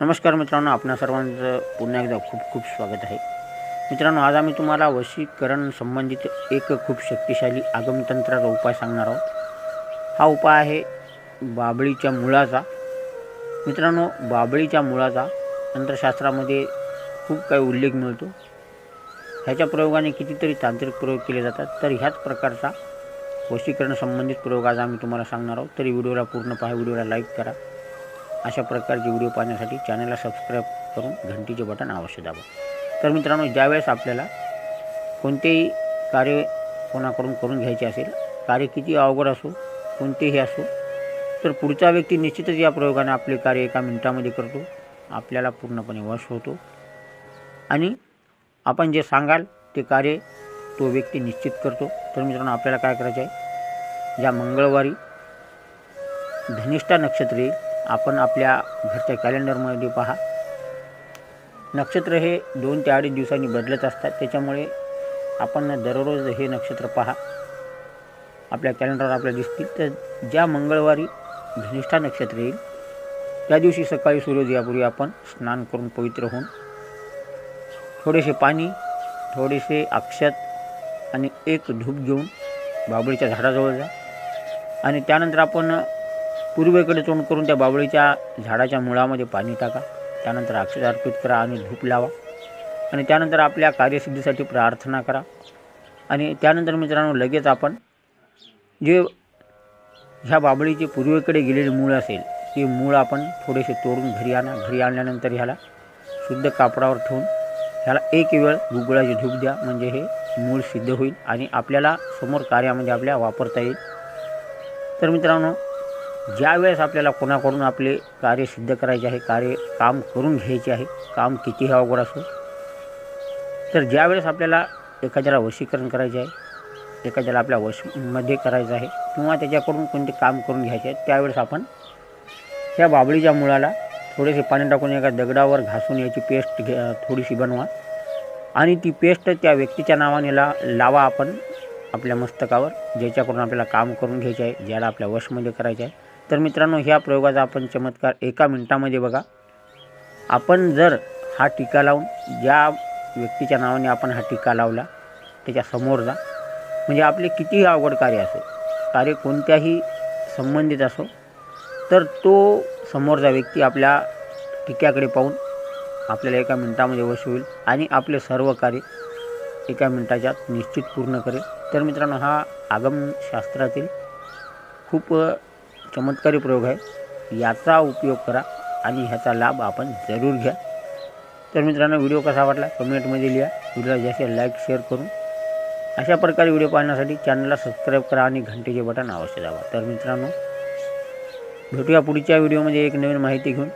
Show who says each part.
Speaker 1: नमस्कार मित्रांनो आपणा सर्वांचं पुन्हा एकदा खूप खूप स्वागत आहे. मित्रांनो आज आम्ही तुम्हाला वशीकरण संबंधित एक खूप शक्तिशाली आगमतंत्राचा उपाय सांगणार आहोत. हा उपाय आहे बाबळीच्या मुळाचा. मित्रांनो बाबळीच्या मुळाचा तंत्रशास्त्रामध्ये खूप काही उल्लेख मिळतो. ह्याच्या प्रयोगाने कितीतरी तांत्रिक प्रयोग केले जातात. तर ह्याच प्रकारचा वशीकरण संबंधित प्रयोग आज आम्ही तुम्हाला सांगणार आहोत. तरी व्हिडिओला पूर्ण पहा व्हिडिओला लाईक करा. अशा प्रकारचे व्हिडिओ पाहण्यासाठी चॅनलला सबस्क्राईब करून घंटीचे बटन अवश्य दाबा. तर मित्रांनो ज्यावेळेस आपल्याला कोणतेही कार्य कोणाकडून करून घ्यायचे असेल कार्य किती अवघड असो कोणतेही असो तर पुढचा व्यक्ती निश्चितच या प्रयोगाने आपले कार्य एका मिनिटामध्ये करतो. आपल्याला पूर्णपणे वश होतो. आणि आपण जे सांगाल ते कार्य तो व्यक्ती निश्चित करतो. तर मित्रांनो आपल्याला काय करायचं आहे? ज्या मंगळवारी धनिष्ठा नक्षत्र येईल आपण आपल्या घरच्या कॅलेंडरमध्ये पहा. नक्षत्र हे दोन ते अडीच दिवसांनी बदलत असतात. त्याच्यामुळे आपण दररोज हे नक्षत्र पहा. आपल्या कॅलेंडरवर आपल्याला दिसतील. तर ज्या मंगळवारी धनिष्ठा नक्षत्र येईल त्या दिवशी सकाळी सूर्योदयापूर्वी आपण स्नान करून पवित्र होऊन थोडेसे पाणी थोडेसे अक्षत आणि एक धूप घेऊन बाबळीच्या झाडाजवळ जा. आणि त्यानंतर आपण पूर्वेकडे तोंड करून त्या बाबळीच्या झाडाच्या मुळामध्ये पाणी टाका. त्यानंतर अक्षर अर्पित करा आणि धूप लावा. आणि त्यानंतर आपल्या कार्यसिद्धीसाठी प्रार्थना करा. आणि त्यानंतर मित्रांनो लगेच आपण जे ह्या बाबळीचे पूर्वेकडे गेलेले मूळ असेल ते मूळ आपण थोडेसे तोडून घरी आणा. घरी आणल्यानंतर ह्याला शुद्ध कापडावर ठेवून ह्याला एक वेळ गुगुळाची धूप द्या. म्हणजे हे मूळ सिद्ध होईल आणि आपल्याला समोर कार्यामध्ये आपल्या वापरता येईल. तर मित्रांनो ज्या वेळेस आपल्याला कोणाकडून आपले कार्य सिद्ध करायचे आहे कार्य काम करून घ्यायचे आहे काम कितीही अवघड असो तर ज्यावेळेस आपल्याला एखाद्याला वशीकरण करायचे आहे एखाद्याला आपल्या वशमध्ये करायचं आहे किंवा त्याच्याकडून कोणते काम करून घ्यायचे आहे त्यावेळेस आपण त्या बाबळीच्या मुळाला थोडेसे पाणी टाकून एका दगडावर घासून याची पेस्ट घे थोडीशी बनवा आणि ती पेस्ट त्या व्यक्तीच्या नावाने ला लावा आपण आपल्या मस्तकावर ज्याच्याकडून आपल्याला काम करून घ्यायचे आहे ज्याला आपल्या वशमध्ये करायचे आहे. तर मित्रांनो ह्या प्रयोगाचा आपण चमत्कार एका मिनटामध्ये बघा. आपण जर हा टीका लावून ज्या व्यक्तीच्या नावाने आपण हा टीका लावला त्याच्यासमोर जा. म्हणजे आपले कितीही अवघड कार्य असो कार्य कोणत्याही संबंधित असो तर तो समोरचा व्यक्ती आपल्या टिक्याकडे पाहून आपल्याला एका मिनटामध्ये वश होईल आणि आपले सर्व कार्य एका मिनटाच्या आत निश्चित पूर्ण करेल. तर मित्रांनो हा आगमशास्त्रातील खूप चमत्कारी प्रयोग आहे. याचा उपयोग करा आणि ह्याचा लाभ आपण जरूर घ्या. तर मित्रांनो व्हिडिओ कसा वाटला कमेंटमध्ये लिहा. व्हिडिओला जास्त लाईक शेअर करून अशा प्रकारे व्हिडिओ पाहण्यासाठी चॅनलला सबस्क्राईब करा आणि घंटेचे बटन अवश्य दाबा. तर मित्रांनो भेटूया पुढच्या व्हिडिओमध्ये एक नवीन माहिती घेऊन.